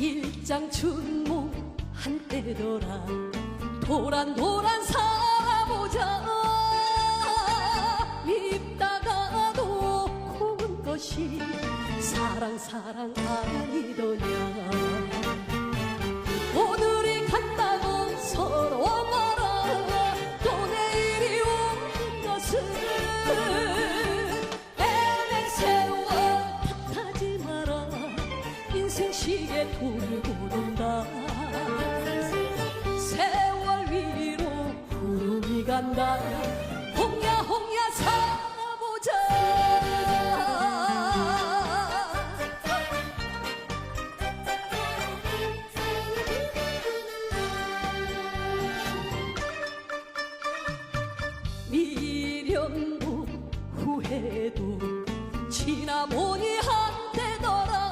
일장춘몽 한때더라. 도란도란 살아보자. 밉다가도 고운 것이 사랑 사랑 아니더냐 간다 홍야 홍야 살아보자. 미련도 후회도 지나보니 한때더라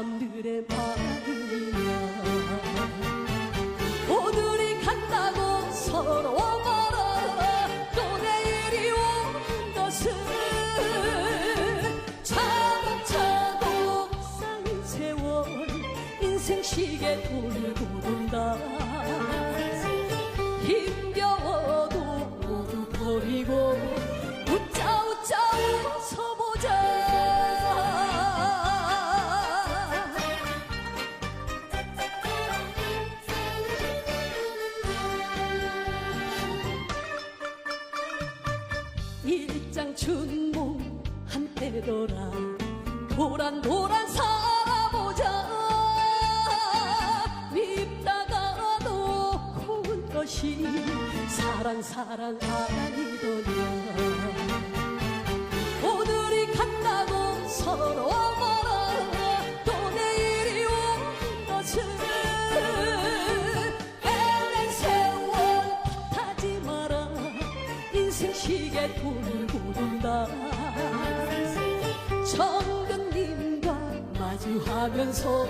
사람들의 마음이야 오늘이 간다고 서로 말아 또 내일이 오는 것은 차곡차곡 쌓인 세월 인생 시계 돌고 돈다. 힘겨 일장춘몽 한때더라. 도란도란 살아보자. 밉다가도 고운 것이 사랑 사랑 아니더냐 시계 돌고 돈다. 정근님과 마주하면서